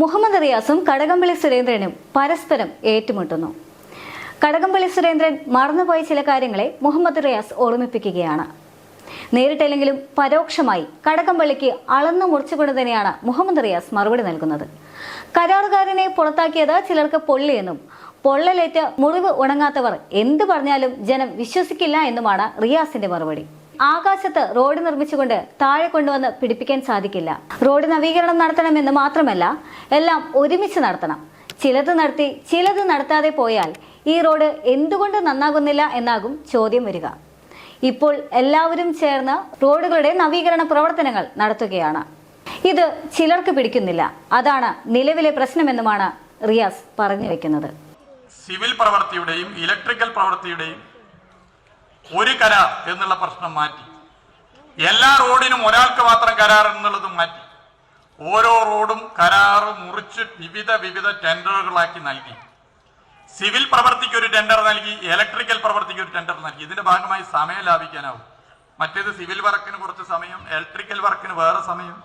മുഹമ്മദ് റിയാസും കടകംപള്ളി സുരേന്ദ്രനും പരസ്പരം ഏറ്റുമുട്ടുന്നു. കടകംപള്ളി സുരേന്ദ്രൻ മറന്നുപോയ ചില കാര്യങ്ങളെ മുഹമ്മദ് റിയാസ് ഓർമ്മിപ്പിക്കുകയാണ്. നേരിട്ടില്ലെങ്കിലും പരോക്ഷമായി കടകംപള്ളിക്ക് അളന്നു മുറിച്ചുകൊണ്ട് തന്നെയാണ് മുഹമ്മദ് റിയാസ് മറുപടി നൽകുന്നത്. കരാറുകാരനെ പുറത്താക്കിയത് ചിലർക്ക് പൊള്ളിയെന്നും പൊള്ളലേറ്റ് മുറിവ് ഉണങ്ങാത്തവർ എന്തു പറഞ്ഞാലും ജനം വിശ്വസിക്കില്ല എന്നുമാണ് റിയാസിന്റെ മറുപടി. ആകാശത്ത് റോഡ് നിർമ്മിച്ചുകൊണ്ട് താഴെ കൊണ്ടുവന്ന് പിടിപ്പിക്കാൻ സാധിക്കില്ല. റോഡ് നവീകരണം നടത്തണമെന്ന് മാത്രമല്ല എല്ലാം ഒരുമിച്ച് നടത്തണം. ചിലത് നടത്തി ചിലത് നടത്താതെ പോയാൽ ഈ റോഡ് എന്തുകൊണ്ട് നന്നാകുന്നില്ല എന്നാകും ചോദ്യം വരിക. ഇപ്പോൾ എല്ലാവരും ചേർന്ന് റോഡുകളുടെ നവീകരണ പ്രവർത്തനങ്ങൾ നടത്തുകയാണ്. ഇത് ചിലർക്ക് പിടിക്കുന്നില്ല. അതാണ് നിലവിലെ പ്രശ്നമെന്നുമാണ് റിയാസ് പറഞ്ഞു വെക്കുന്നത്. സിവിൽ പ്രവൃത്തിയുടെയും ഇലക്ട്രിക്കൽ പ്രവൃത്തിയുടെയും ഒരു കരാർ എന്നുള്ള പ്രശ്നം മാറ്റി. എല്ലാ റോഡിനും ഒരാൾക്ക് മാത്രം കരാർ എന്നുള്ളത് മാറ്റി. ഓരോ റോഡും കരാറ് മുറിച്ച് വിവിധ വിവിധ ടെൻഡറുകളാക്കി നൽകി. സിവിൽ പ്രവർത്തിക്ക് ഒരു ടെൻഡർ നൽകി ഇലക്ട്രിക്കൽ പ്രവർത്തിക്ക് ഒരു ടെൻഡർ നൽകി. ഇതിന്റെ ഭാഗമായി സമയം ലാഭിക്കാനാവും. മറ്റേത് സിവിൽ വർക്കിന് കുറച്ച് സമയം ഇലക്ട്രിക്കൽ വർക്കിന് വേറെ സമയം.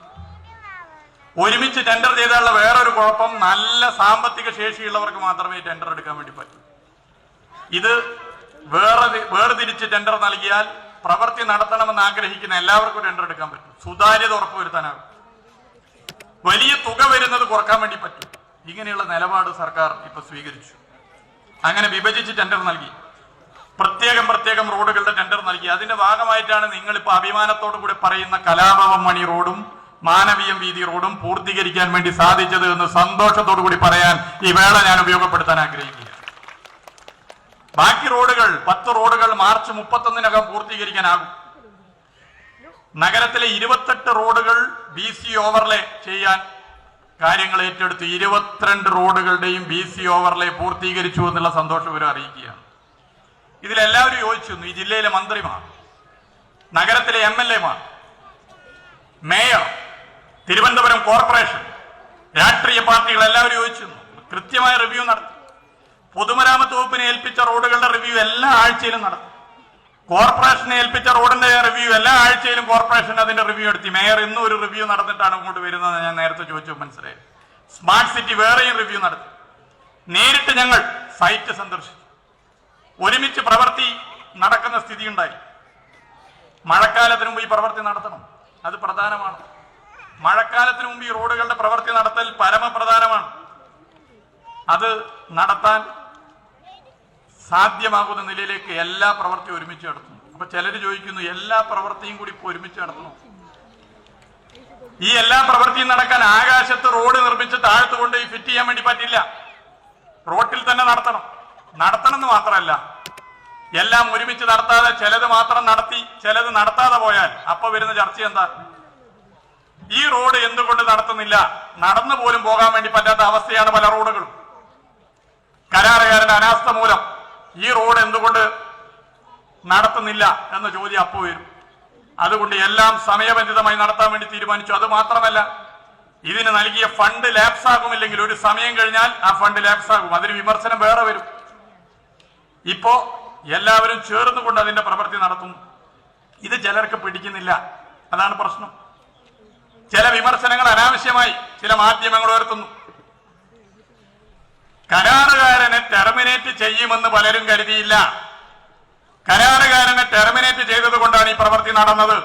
ഒരുമിച്ച് ടെൻഡർ ചെയ്താലുള്ള വേറൊരു കുഴപ്പം നല്ല സാമ്പത്തിക ശേഷിയുള്ളവർക്ക് മാത്രമേ ടെൻഡർ എടുക്കാൻ വേണ്ടി പറ്റൂ. ഇത് വേറെ വേർതിരിച്ച് ടെൻഡർ നൽകിയാൽ പ്രവൃത്തി നടത്തണമെന്ന് ആഗ്രഹിക്കുന്ന എല്ലാവർക്കും ടെൻഡർ എടുക്കാൻ പറ്റും. സുതാര്യത ഉറപ്പുവരുത്താനാകും. വലിയ തുക വരുന്നത് കുറയ്ക്കാൻ വേണ്ടി പറ്റും. ഇങ്ങനെയുള്ള നിലപാട് സർക്കാർ ഇപ്പൊ സ്വീകരിച്ചു. അങ്ങനെ വിഭജിച്ച് ടെൻഡർ നൽകി. പ്രത്യേകം പ്രത്യേകം റോഡുകളുടെ ടെൻഡർ നൽകി. അതിന്റെ ഭാഗമായിട്ടാണ് നിങ്ങൾ ഇപ്പൊ അഭിമാനത്തോടു കൂടി പറയുന്ന കലാഭവം മണി റോഡും മാനവീയം വീതി റോഡും പൂർത്തീകരിക്കാൻ വേണ്ടി സാധിച്ചത് എന്ന് സന്തോഷത്തോടു കൂടി പറയാൻ ഈ വേള ഞാൻ ഉപയോഗപ്പെടുത്താൻ ആഗ്രഹിക്കുക ബാക്കി റോഡുകൾ പത്ത് റോഡുകൾ മാർച്ച് മുപ്പത്തൊന്നിനകം പൂർത്തീകരിക്കാനാകും. നഗരത്തിലെ ഇരുപത്തെട്ട് റോഡുകൾ ബി സി ഓവർലേ ചെയ്യാൻ കാര്യങ്ങൾ ഏറ്റെടുത്ത് ഇരുപത്തിരണ്ട് റോഡുകളുടെയും ബി സി ഓവർലേ പൂർത്തീകരിച്ചു എന്നുള്ള സന്തോഷം ഇവർ അറിയിക്കുകയാണ്. ഇതിലെല്ലാവരും ചോദിച്ചു ഈ ജില്ലയിലെ മന്ത്രിമാർ നഗരത്തിലെ എം എൽ എമാർ മേയർ തിരുവനന്തപുരം കോർപ്പറേഷൻ രാഷ്ട്രീയ പാർട്ടികൾ എല്ലാവരും യോജിച്ചിരുന്നു കൃത്യമായ റിവ്യൂ നടത്തി. പൊതുമരാമത്ത് വകുപ്പിനെ ഏൽപ്പിച്ച റോഡുകളുടെ റിവ്യൂ എല്ലാ ആഴ്ചയിലും നടത്തും കോർപ്പറേഷനെ ഏൽപ്പിച്ച റോഡിന്റെ റിവ്യൂ എല്ലാ ആഴ്ചയിലും കോർപ്പറേഷൻ അതിന്റെ റിവ്യൂ എടുത്തി. മേയർ ഇന്നും ഒരു റിവ്യൂ നടന്നിട്ടാണ് ഇങ്ങോട്ട് വരുന്നത് ഞാൻ നേരത്തെ ചോദിച്ചു മനസ്സിലായി? സ്മാർട്ട് സിറ്റി വേറെയും റിവ്യൂ നടത്തി. നേരിട്ട് ഞങ്ങൾ സൈറ്റ് സന്ദർശിച്ചു. ഒരുമിച്ച് പ്രവൃത്തി നടക്കുന്ന സ്ഥിതി ഉണ്ടായി. മഴക്കാലത്തിന് മുമ്പ് ഈ പ്രവൃത്തി നടത്തണം. അത് പ്രധാനമാണ്. മഴക്കാലത്തിന് മുമ്പ് ഈ റോഡുകളുടെ പ്രവൃത്തി നടത്തൽ പരമപ്രധാനമാണ്. അത് നടത്താൻ സാധ്യമാകുന്ന നിലയിലേക്ക് എല്ലാ പ്രവൃത്തിയും ഒരുമിച്ച് നടത്തുന്നു. അപ്പൊ ചിലർ ചോദിക്കുന്നു എല്ലാ പ്രവൃത്തിയും കൂടി ഇപ്പൊ ഒരുമിച്ച് നടത്തണം? ഈ എല്ലാ പ്രവൃത്തിയും നടക്കാൻ ആകാശത്ത് റോഡ് നിർമ്മിച്ച് താഴത്ത് കൊണ്ട് ഈ ഫിറ്റ് ചെയ്യാൻ വേണ്ടി പറ്റില്ല. റോട്ടിൽ തന്നെ നടത്തണം. നടത്തണം എന്ന് മാത്രമല്ല എല്ലാം ഒരുമിച്ച് നടത്താതെ ചിലത് മാത്രം നടത്തി ചിലത് നടത്താതെ പോയാൽ അപ്പൊ വരുന്ന ചർച്ച എന്താ? ഈ റോഡ് എന്തുകൊണ്ട് നടത്തുന്നില്ല? നടന്നു പോലും പോകാൻ വേണ്ടി പറ്റാത്ത അവസ്ഥയാണ് പല റോഡുകളും. കരാറുകാരന്റെ അനാസ്ഥ മൂലം ഈ റോഡ് എന്തുകൊണ്ട് നടത്തുന്നില്ല എന്ന ചോദ്യം അപ്പോൾ വരും. അതുകൊണ്ട് എല്ലാം സമയബന്ധിതമായി നടത്താൻ വേണ്ടി തീരുമാനിച്ചു. അത് മാത്രമല്ല ഇതിന് നൽകിയ ഫണ്ട് ലാപ്സ് ആകുമില്ലെങ്കിൽ ഒരു സമയം കഴിഞ്ഞാൽ ആ ഫണ്ട് ലാപ്സ് ആകും അതിന് വിമർശനം വേറെ വരും. ഇപ്പോ എല്ലാവരും ചേർന്നുകൊണ്ട് അതിന്റെ പ്രവൃത്തി നടത്തുന്നു. ഇത് ചിലർക്ക് പിടിക്കുന്നില്ല. അതാണ് പ്രശ്നം. ചില വിമർശനങ്ങൾ അനാവശ്യമായി ചില മാധ്യമങ്ങൾ ഉയർത്തുന്നു. കരാറുകാരനെ ടെർമിനേറ്റ് ചെയ്യുമെന്ന് പലരും കരുതിയില്ല. കരാറുകാരനെ ടെർമിനേറ്റ് ചെയ്തത് കൊണ്ടാണ് ഈ പ്രവൃത്തി നടന്നത്.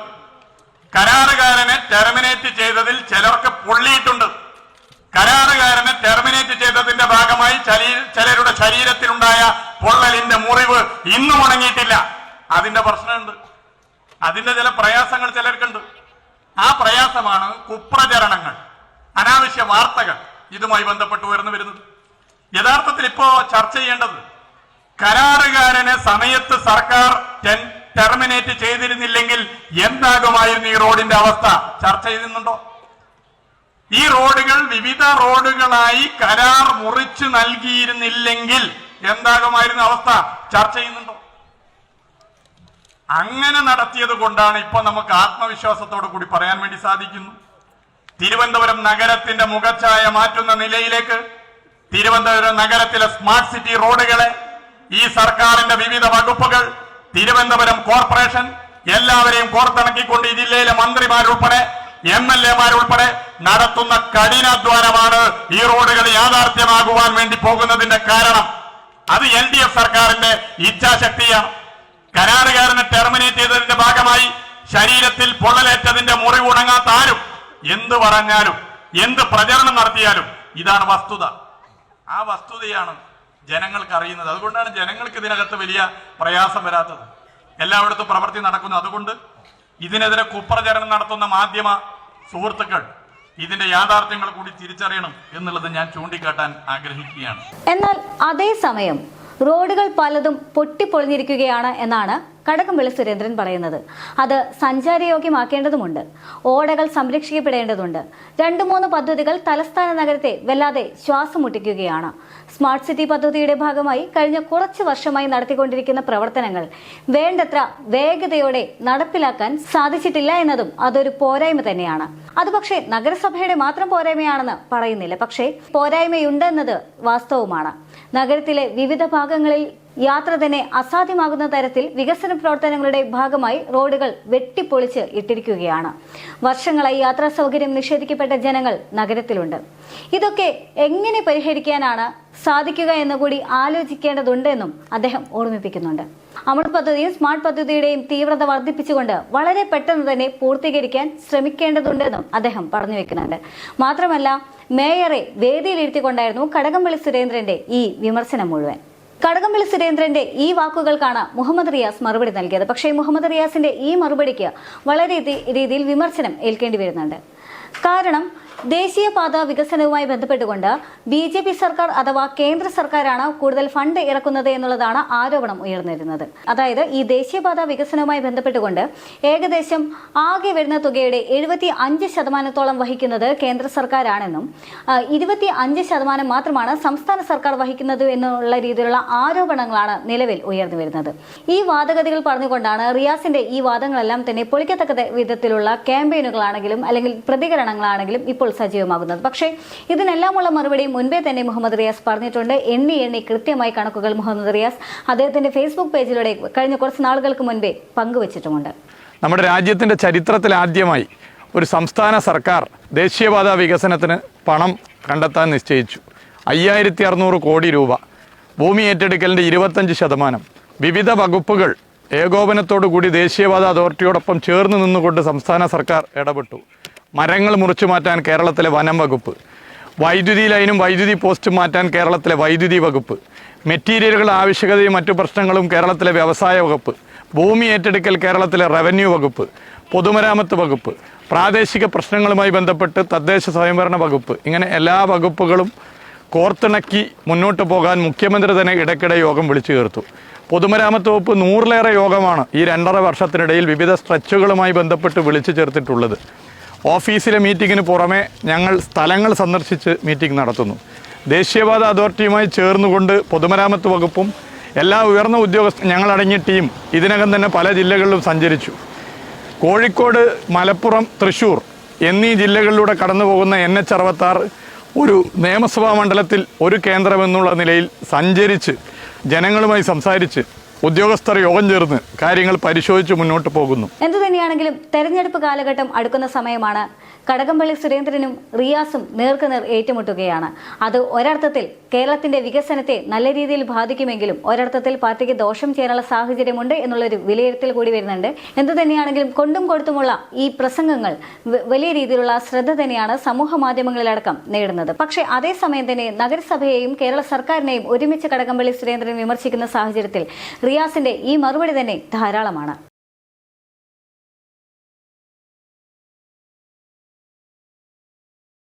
കരാറുകാരനെ ടെർമിനേറ്റ് ചെയ്തതിൽ ചിലർക്ക് പൊള്ളിയിട്ടുണ്ട്. കരാറുകാരനെ ടെർമിനേറ്റ് ചെയ്തതിന്റെ ഭാഗമായി ചലി- ചിലരുടെ ശരീരത്തിലുണ്ടായ പൊള്ളലിന്റെ മുറിവ് ഇന്നും ഉണങ്ങിയിട്ടില്ല. അതിന്റെ പ്രശ്നമുണ്ട്. അതിന്റെ ചില പ്രയാസങ്ങൾ ചിലർക്കുണ്ട്. ആ പ്രയാസമാണ് കുപ്രചരണങ്ങൾ അനാവശ്യ വാർത്തകൾ ഇതുമായി ബന്ധപ്പെട്ട് ഉയർന്നു വരുന്നത്. യഥാർത്ഥത്തിൽ ഇപ്പോ ചർച്ച ചെയ്യേണ്ടത് കരാറുകാരന് സമയത്ത് സർക്കാർ ടെർമിനേറ്റ് ചെയ്തിരുന്നില്ലെങ്കിൽ എന്താകുമായിരുന്നു ഈ റോഡിന്റെ അവസ്ഥ? ചർച്ച ചെയ്യുന്നുണ്ടോ ഈ റോഡുകൾ വിവിധ റോഡുകളായി കരാർ മുറിച്ചു നൽകിയിരുന്നില്ലെങ്കിൽ എന്താകുമായിരുന്നു അവസ്ഥ? ചർച്ച ചെയ്യുന്നുണ്ടോ? അങ്ങനെ നടത്തിയത് കൊണ്ടാണ് ഇപ്പൊ നമുക്ക് ആത്മവിശ്വാസത്തോടു കൂടി പറയാൻ വേണ്ടി സാധിക്കുന്നു. തിരുവനന്തപുരം നഗരത്തിന്റെ മുഖച്ഛായ മാറ്റുന്ന നിലയിലേക്ക് തിരുവനന്തപുരം നഗരത്തിലെ സ്മാർട്ട് സിറ്റി റോഡുകളെ ഈ സർക്കാരിന്റെ വിവിധ വകുപ്പുകൾ തിരുവനന്തപുരം കോർപ്പറേഷൻ എല്ലാവരെയും കോർത്തിണക്കിക്കൊണ്ട് ഈ ജില്ലയിലെ മന്ത്രിമാരുൾപ്പെടെ എം എൽ എമാരുൾപ്പെടെ നടത്തുന്ന കഠിനാധ്വാനമാണ് ഈ റോഡുകൾ യാഥാർത്ഥ്യമാകുവാൻ വേണ്ടി പോകുന്നതിന്റെ കാരണം. അത് എൽ ഡി എഫ് സർക്കാരിന്റെ ഇച്ഛാശക്തിയാണ്. കരാറുകാരനെ ടെർമിനേറ്റ് ചെയ്തതിന്റെ ഭാഗമായി ശരീരത്തിൽ പൊള്ളലേറ്റതിന്റെ മുറിവുണങ്ങാത്ത ആരും എന്ത് പറഞ്ഞാലും എന്ത് പ്രചരണം നടത്തിയാലും ഇതാണ് വസ്തുത. ആ വസ്തുതയാണ് ജനങ്ങൾക്ക് അറിയുന്നത്. അതുകൊണ്ടാണ് ജനങ്ങൾക്ക് ഇതിനകത്ത് വലിയ പ്രയാസം വരാത്തത്. എല്ലായിടത്തും പ്രവൃത്തി നടക്കുന്നു. അതുകൊണ്ട് ഇതിനെതിരെ കുപ്രചരണം നടത്തുന്ന മാധ്യമ സുഹൃത്തുക്കൾ ഇതിന്റെ യാഥാർത്ഥ്യങ്ങൾ കൂടി തിരിച്ചറിയണം എന്നുള്ളത് ഞാൻ ചൂണ്ടിക്കാട്ടാൻ ആഗ്രഹിക്കുകയാണ്. എന്നാൽ അതേസമയം റോഡുകൾ പലതും പൊട്ടിപ്പൊളിഞ്ഞിരിക്കുകയാണ് എന്നാണ് കടകംപള്ളി സുരേന്ദ്രൻ പറയുന്നത്. അത് സഞ്ചാരയോഗ്യമാക്കേണ്ടതുമുണ്ട്. ഓടകൾ സംരക്ഷിക്കപ്പെടേണ്ടതുണ്ട്. രണ്ടു മൂന്ന് പദ്ധതികൾ തലസ്ഥാന നഗരത്തെ വല്ലാതെ ശ്വാസം മുട്ടിക്കുകയാണ് സ്മാർട്ട് സിറ്റി പദ്ധതിയുടെ ഭാഗമായി കഴിഞ്ഞ കുറച്ച് വർഷമായി നടത്തിക്കൊണ്ടിരിക്കുന്ന പ്രവർത്തനങ്ങൾ വേണ്ടത്ര വേഗതയോടെ നടപ്പിലാക്കാൻ സാധിച്ചിട്ടില്ല എന്നതും അതൊരു പോരായ്മ തന്നെയാണ്. അത് പക്ഷേ നഗരസഭയുടെ മാത്രം പോരായ്മയാണെന്ന് പറയുന്നില്ല. പക്ഷേ പോരായ്മയുണ്ടെന്നത് വാസ്തവമാണ്. നഗരത്തിലെ വിവിധ ഭാഗങ്ങളിൽ യാത്ര തന്നെ അസാധ്യമാകുന്ന തരത്തിൽ വികസന പ്രവർത്തനങ്ങളുടെ ഭാഗമായി റോഡുകൾ വെട്ടിപ്പൊളിച്ച് ഇട്ടിരിക്കുകയാണ്. വർഷങ്ങളായി യാത്രാ സൗകര്യം നിഷേധിക്കപ്പെട്ട ജനങ്ങൾ നഗരത്തിലുണ്ട്. ഇതൊക്കെ എങ്ങനെ പരിഹരിക്കാനാണ് സാധിക്കുക എന്നുകൂടി ആലോചിക്കേണ്ടതുണ്ടെന്നും അദ്ദേഹം ഓർമ്മിപ്പിക്കുന്നുണ്ട്. അമൃത് പദ്ധതിയും സ്മാർട്ട് പദ്ധതിയുടെയും തീവ്രത വർദ്ധിപ്പിച്ചുകൊണ്ട് വളരെ പെട്ടെന്ന് തന്നെ പൂർത്തീകരിക്കാൻ ശ്രമിക്കേണ്ടതുണ്ടെന്നും അദ്ദേഹം പറഞ്ഞു വെക്കുന്നുണ്ട്. മാത്രമല്ല മേയറെ വേദിയിലിരുത്തിക്കൊണ്ടായിരുന്നു കടകംപള്ളി സുരേന്ദ്രന്റെ ഈ വിമർശനം മുഴുവൻ. കടകംപള്ളി സുരേന്ദ്രന്റെ ഈ വാക്കുകൾക്കാണ് മുഹമ്മദ് റിയാസ് മറുപടി നൽകിയത്. പക്ഷേ മുഹമ്മദ് റിയാസിന്റെ ഈ മറുപടിക്ക് വളരെ രീതിയിൽ വിമർശനം ഏൽക്കേണ്ടി വരുന്നുണ്ട്. കാരണം ദേശീയപാത വികസനവുമായി ബന്ധപ്പെട്ടുകൊണ്ട് ബി ജെ പി സർക്കാർ അഥവാ കേന്ദ്ര സർക്കാരാണ് കൂടുതൽ ഫണ്ട് ഇറക്കുന്നത് എന്നുള്ളതാണ് ആരോപണം ഉയർന്നിരുന്നത്. അതായത് ഈ ദേശീയപാത വികസനവുമായി ബന്ധപ്പെട്ടുകൊണ്ട് ഏകദേശം ആകെ വരുന്ന തുകയുടെ എഴുപത്തി അഞ്ച് ശതമാനത്തോളം വഹിക്കുന്നത് കേന്ദ്ര സർക്കാരാണെന്നും ഇരുപത്തി അഞ്ച് ശതമാനം മാത്രമാണ് സംസ്ഥാന സർക്കാർ വഹിക്കുന്നത് എന്നുള്ള രീതിയിലുള്ള ആരോപണങ്ങളാണ് നിലവിൽ ഉയർന്നു വരുന്നത്. ഈ വാദഗതികൾ പറഞ്ഞുകൊണ്ടാണ് റിയാസിന്റെ ഈ വാദങ്ങളെല്ലാം തന്നെ പൊളിക്കത്തക്ക വിധത്തിലുള്ള ക്യാമ്പയിനുകളാണെങ്കിലും അല്ലെങ്കിൽ പ്രതികരണങ്ങളാണെങ്കിലും ഇപ്പോൾ സജീവമാകുന്നത്. പക്ഷേ ഇതിനെല്ലാമുള്ള മറുപടി മുൻപേ തന്നെ മുഹമ്മദ് റിയാസ് പറഞ്ഞിട്ടുണ്ട്. എണ്ണി എണ്ണി കൃത്യമായി കണക്കുകൾ മുഹമ്മദ് റിയാസ് അദ്ദേഹത്തിന്റെ ഫേസ്ബുക്ക് പേജിലൂടെ കഴിഞ്ഞ കുറച്ച് നാളുകൾക്ക് മുൻപേ പങ്കുവച്ചിട്ടുമുണ്ട്. നമ്മുടെ രാജ്യത്തിന്റെ ചരിത്രത്തിൽ ആദ്യമായി ഒരു സംസ്ഥാന സർക്കാർ ദേശീയപാത വികസനത്തിന് പണം കണ്ടെത്താൻ നിശ്ചയിച്ചു. അയ്യായിരത്തി അറുന്നൂറ് കോടി രൂപ. ഭൂമി ഏറ്റെടുക്കലിന്റെ ഇരുപത്തഞ്ച് ശതമാനം. വിവിധ വകുപ്പുകൾ ഏകോപനത്തോടു കൂടി ദേശീയപാത അതോറിറ്റിയോടൊപ്പം ചേർന്ന് നിന്നുകൊണ്ട് സംസ്ഥാന സർക്കാർ ഇടപെട്ടു. മരങ്ങൾ മുറിച്ചു മാറ്റാൻ കേരളത്തിലെ വനം വകുപ്പ്. വൈദ്യുതി ലൈനും വൈദ്യുതി പോസ്റ്റും മാറ്റാൻ കേരളത്തിലെ വൈദ്യുതി വകുപ്പ്. മെറ്റീരിയലുകൾ ആവശ്യകതയും മറ്റു പ്രശ്നങ്ങളും കേരളത്തിലെ വ്യവസായ വകുപ്പ്. ഭൂമി ഏറ്റെടുക്കൽ കേരളത്തിലെ റവന്യൂ വകുപ്പ്. പൊതുമരാമത്ത് വകുപ്പ്. പ്രാദേശിക പ്രശ്നങ്ങളുമായി ബന്ധപ്പെട്ട് തദ്ദേശ സ്വയംഭരണ വകുപ്പ്. ഇങ്ങനെ എല്ലാ വകുപ്പുകളും കോർത്തിണക്കി മുന്നോട്ട് പോകാൻ മുഖ്യമന്ത്രി തന്നെ ഇടയ്ക്കിടെ യോഗം വിളിച്ചു ചേർത്തു. പൊതുമരാമത്ത് വകുപ്പ് നൂറിലേറെ യോഗമാണ് ഈ രണ്ടര വർഷത്തിനിടയിൽ വിവിധ സ്ട്രെച്ചുകളുമായി ബന്ധപ്പെട്ട് വിളിച്ചു ചേർത്തിട്ടുള്ളത്. ഓഫീസിലെ മീറ്റിങ്ങിന് പുറമെ ഞങ്ങൾ സ്ഥലങ്ങൾ സന്ദർശിച്ച് മീറ്റിംഗ് നടത്തുന്നു. ദേശീയപാത അതോറിറ്റിയുമായി ചേർന്നുകൊണ്ട് പൊതുമരാമത്ത് വകുപ്പും എല്ലാ ഉയർന്ന ഉദ്യോഗസ്ഥ ഞങ്ങളടങ്ങിയ ടീം ഇതിനകം തന്നെ പല ജില്ലകളിലും സഞ്ചരിച്ചു. കോഴിക്കോട് മലപ്പുറം തൃശൂർ എന്നീ ജില്ലകളിലൂടെ കടന്നു പോകുന്ന എൻ എച്ച് അറുപത്താറ് ഒരു നിയമസഭാ മണ്ഡലത്തിൽ ഒരു കേന്ദ്രമെന്നുള്ള നിലയിൽ സഞ്ചരിച്ച് ജനങ്ങളുമായി സംസാരിച്ച് ഉദ്യോഗസ്ഥർ യോഗം ചേർന്ന് കാര്യങ്ങൾ പരിശോധിച്ച് മുന്നോട്ട് പോകുന്നു. എന്തു തന്നെയാണെങ്കിലും തെരഞ്ഞെടുപ്പ് കാലഘട്ടം അടുക്കുന്ന സമയമാണ്. കടകംപള്ളി സുരേന്ദ്രനും റിയാസും നേർക്കുനേർ ഏറ്റുമുട്ടുകയാണ്. അത് ഒരർത്ഥത്തിൽ കേരളത്തിന്റെ വികസനത്തെ നല്ല രീതിയിൽ ബാധിക്കുമെങ്കിലും ഒരർത്ഥത്തിൽ പാർട്ടിക്ക് ദോഷം ചെയ്യാനുള്ള സാഹചര്യമുണ്ട് എന്നുള്ളൊരു വിലയിരുത്തൽ കൂടി വരുന്നുണ്ട്. എന്തു തന്നെയാണെങ്കിലും കൊണ്ടും കൊടുത്തുമുള്ള ഈ പ്രസംഗങ്ങൾ വലിയ രീതിയിലുള്ള ശ്രദ്ധ തന്നെയാണ് സമൂഹ മാധ്യമങ്ങളിലടക്കം നേടുന്നത്. പക്ഷേ അതേസമയം തന്നെ നഗരസഭയെയും കേരള സർക്കാരിനെയും ഒരുമിച്ച് കടകംപള്ളി സുരേന്ദ്രൻ വിമർശിക്കുന്ന സാഹചര്യത്തിൽ റിയാസിന്റെ ഈ മറുപടി തന്നെ ധാരാളമാണ്.